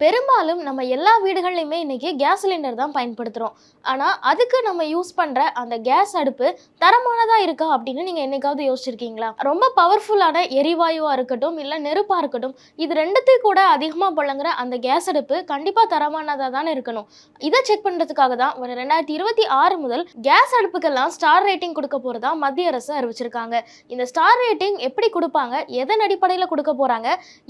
பெரும்பாலும் நம்ம எல்லா வீடுகள்லையுமே இன்றைக்கி கேஸ் சிலிண்டர் தான் பயன்படுத்துகிறோம் ஆனால் அதுக்கு நம்ம யூஸ் பண்ணுற அந்த கேஸ் அடுப்பு தரமானதாக இருக்கா அப்படின்னு நீங்கள் என்றைக்காவது யோசிச்சிருக்கீங்களா? ரொம்ப பவர்ஃபுல்லான எரிவாயுவாக இருக்கட்டும் இல்லை நெருப்பாக இருக்கட்டும் இது ரெண்டுத்தையும் கூட அதிகமாக புழங்குற அந்த கேஸ் அடுப்பு கண்டிப்பாக தரமானதாக தானே இருக்கணும். இதை செக் பண்ணுறதுக்காக தான் ஒரு ரெண்டாயிரத்தி இருபத்தி ஆறு முதல் கேஸ் அடுப்புக்கெல்லாம் ஸ்டார் ரேட்டிங் கொடுக்க போகிறதா மத்திய அரசு அறிவிச்சிருக்காங்க. இந்த ஸ்டார் ரேட்டிங் எப்படி கொடுப்பாங்க எதன் அடிப்படையில் கொடுக்க போகிறாங்க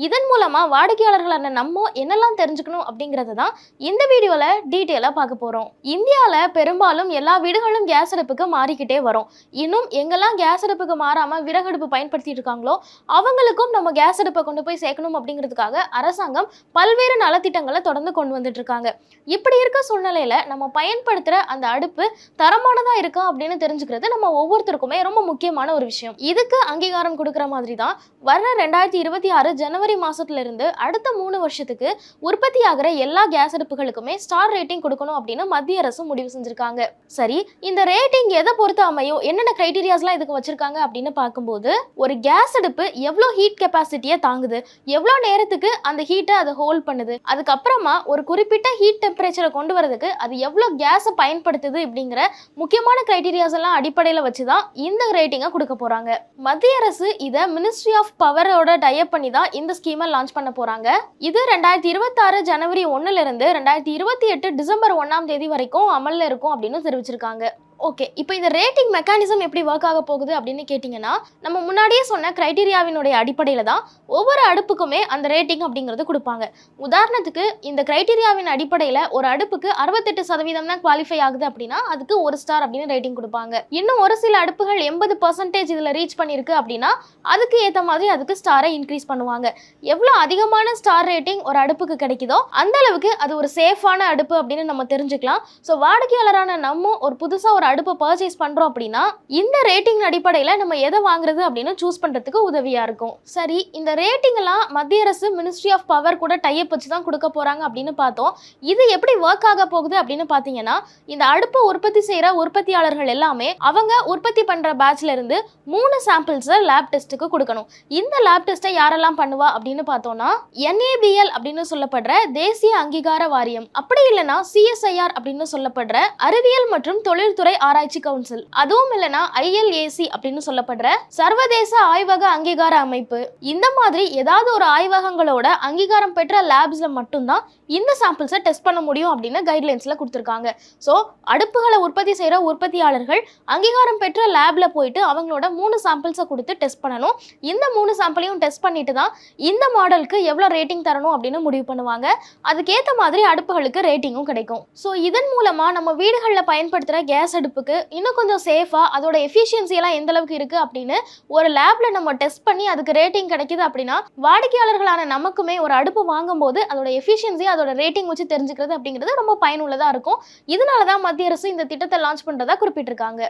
இதன் மூலமாக வாடிக்கையாளர்களான நம்ம என்னெல்லாம் தெரிஞ்சுக்கணும் அப்படிங்கிறது தான் இந்த வீடியோவில் டீட்டெயிலாக பார்க்க போகிறோம் இந்தியாவில் பெரும்பாலும் எல்லா வீடுகளும் கேஸ் அடுப்புக்கு மாறிக்கிட்டே வரும். இன்னும் எங்கெல்லாம் கேஸ் அடுப்புக்கு மாறாமல் விறகடுப்பு பயன்படுத்திட்டு இருக்காங்களோ அவங்களுக்கும் நம்ம கேஸ் அடுப்பை கொண்டு போய் சேர்க்கணும் அப்படிங்கிறதுக்காக அரசாங்கம் பல்வேறு நலத்திட்டங்களை தொடர்ந்து கொண்டு வந்துட்டு இருக்காங்க. இப்படி இருக்க சூழ்நிலையில் நம்ம பயன்படுத்துகிற அந்த அடுப்பு தரமானதாக இருக்கா அப்படின்னு தெரிஞ்சுக்கிறது நம்ம ஒவ்வொருத்தருக்குமே ரொம்ப முக்கியமான ஒரு விஷயம். இதுக்கு அங்கீகாரம் கொடுக்குற மாதிரி தான் வர ரெண்டாயிரத்தி இருபத்தி ஆறு ஜனவரி மாசத்துல இருந்து அடுத்த மூணு வருஷத்துக்கு உற்பத்தி ஆகிற எல்லா கேஸ் அடுப்புகளுக்குமே ஸ்டார் ரேட்டிங் கொடுக்கணும் அப்படின்னு மத்திய அரசு முடிவு செஞ்சிருக்காங்க. சரி இந்த ரேட்டிங் எதை பொறுத்து அமையும்? என்னென்ன கிரைட்டீரியாஸ்லாம் இதுக்கு வச்சிருக்காங்க அப்படின்னு பார்க்கும்போது ஒரு கேஸ் அடுப்பு எவ்வளோ ஹீட் கெப்பாசிட்டியை தாங்குது? எவ்வளோ நேரத்துக்கு அந்த ஹீட்டை அதை ஹோல்ட் பண்ணுது? அதுக்கப்புறமா ஒரு குறிப்பிட்ட ஹீட் டெம்பரேச்சரை கொண்டு வரதுக்கு அது எவ்வளோ கேஸை பயன்படுத்துது அப்படிங்கிற முக்கியமான கிரைட்டீரியாஸ் எல்லாம் அடிப்படையில் வச்சு தான் இந்த ரேட்டிங்கை கொடுக்க போகிறாங்க மத்திய அரசு இதை மினிஸ்ட்ரி ஆஃப் பவரோட டைப் பண்ணி தான் இந்த ஸ்கீமை லான்ச் பண்ண போகிறாங்க இது ரெண்டாயிரத்தி இருபத்தி இருபத்தாறு ஜனவரி ஒன்னுல இருந்து ரெண்டாயிரத்தி இருபத்தி எட்டு டிசம்பர் ஒன்னாம் தேதி வரைக்கும் அமல்ல இருக்கும் அப்படின்னு தெரிவிச்சிருக்காங்க. ஓகே இப்போ இந்த ரேட்டிங் மெக்கானிசம் எப்படி ஒர்க் ஆக போகுது அப்படின்னு கேட்டிங்கன்னா நம்ம முன்னாடியே சொன்ன க்ரைட்டீரியாவினுடைய அடிப்படையில் தான் ஒவ்வொரு அடுப்புக்குமே அந்த ரேட்டிங் அப்படிங்கிறது கொடுப்பாங்க. உதாரணத்துக்கு இந்த க்ரைட்டீரியாவின் அடிப்படையில் ஒரு அடுப்புக்கு அறுபத்தெட்டு சதவீதம் தான் குவாலிஃபை ஆகுது அப்படின்னா அதுக்கு ஒரு ஸ்டார் அப்படின்னு ரேட்டிங் கொடுப்பாங்க. இன்னும் ஒரு சில அடுப்புகள் எண்பது பர்சன்டேஜ் இதில் ரீச் பண்ணியிருக்கு அப்படின்னா அதுக்கு ஏற்ற மாதிரி அதுக்கு ஸ்டாரை இன்க்ரீஸ் பண்ணுவாங்க. எவ்வளோ அதிகமான ஸ்டார் ரேட்டிங் ஒரு அடுப்புக்கு கிடைக்குதோ அந்த அளவுக்கு அது ஒரு சேஃபான அடுப்பு அப்படின்னு நம்ம தெரிஞ்சுக்கலாம். ஸோ வாடிக்கையாளரான நம்ம ஒரு புதுசாக ஒரு அடுப்பை பர்ச்சேஸ் பண்ணுறோம் அப்படின்னா இந்த ரேட்டிங் அடிப்படையில் நம்ம எதை வாங்குறது அப்படின்னு சூஸ் பண்ணுறதுக்கு உதவியாக இருக்கும். சரி இந்த ரேட்டிங் எல்லாம் மத்திய அரசு மினிஸ்ட்ரி ஆஃப் பவர் கூட டைப் வச்சு தான் கொடுக்க போகிறாங்க அப்படின்னு பார்த்தோம். இது எப்படி ஒர்க் ஆக போகுது அப்படின்னு பார்த்தீங்கன்னா இந்த அடுப்பை உற்பத்தி செய்கிற உற்பத்தியாளர்கள் எல்லாமே அவங்க உற்பத்தி பண்ணுற பேட்ச்ல இருந்து மூணு சாம்பிள்ஸை லேப் டெஸ்ட்டுக்கு கொடுக்கணும். இந்த லேப் டெஸ்ட்டை யாரெல்லாம் பண்ணுவா அப்படின்னு பார்த்தோம்னா என்ஏபிஎல் அப்படின்னு சொல்லப்படுற தேசிய அங்கீகார வாரியம். அப்படி இல்லைன்னா சிஎஸ்ஐஆர் அப்படின்னு சொல்லப்படுற அறிவியல் மற்றும் தொழில்துறை ஆராய்ச்சி கவுன்சில் அதுவும் இல்லைன்னா ஐஎல்ஏசி அப்படின்னு சொல்லப்படுற சர்வதேச ஆய்வக அங்கீகார அமைப்பு. இந்த மாதிரி ஏதாவது ஒரு ஆய்வகங்களோட அங்கீகாரம் பெற்ற லேப்ஸில் மட்டும்தான் இந்த சாம்பிள்ஸை டெஸ்ட் பண்ண முடியும் அப்படின்னு கைட்லைன்ஸில் கொடுத்துருக்காங்க. ஸோ அடுப்புகளை உற்பத்தி செய்கிற உற்பத்தியாளர்கள் அங்கீகாரம் பெற்ற லேபில் போயிட்டு அவங்களோட மூணு சாம்பிள்ஸை கொடுத்து டெஸ்ட் பண்ணணும். இந்த மூணு சாம்பிளையும் டெஸ்ட் பண்ணிட்டு தான் இந்த மாடலுக்கு எவ்வளோ ரேட்டிங் தரணும் அப்படின்னு முடிவு பண்ணுவாங்க. அதுக்கேற்ற மாதிரி அடுப்புகளுக்கு ரேட்டிங்கும் கிடைக்கும். ஸோ இதன் மூலமாக நம்ம வீடுகளில் பயன்படுத்துகிற கேஸ் அடுப்புக்கு இன்னும் கொஞ்சம் சேஃபாக அதோட எஃபிஷியன்சியெல்லாம் எந்த அளவுக்கு இருக்குது அப்படின்னு ஒரு லேபில் நம்ம டெஸ்ட் பண்ணி அதுக்கு ரேட்டிங் கிடைக்குது அப்படின்னா வாடிக்கையாளர்களான நமக்குமே ஒரு அடுப்பு வாங்கும்போது அதோட எஃபிஷியன்சி அதோட ரேட்டிங் வச்சு தெரிஞ்சுக்கிறது அப்படிங்கிறது ரொம்ப பயனுள்ளதாக இருக்கும். இதனால தான் மத்திய அரசு இந்த திட்டத்தை லான்ச் பண்ணுறதா குறிப்பிட்டிருக்காங்க.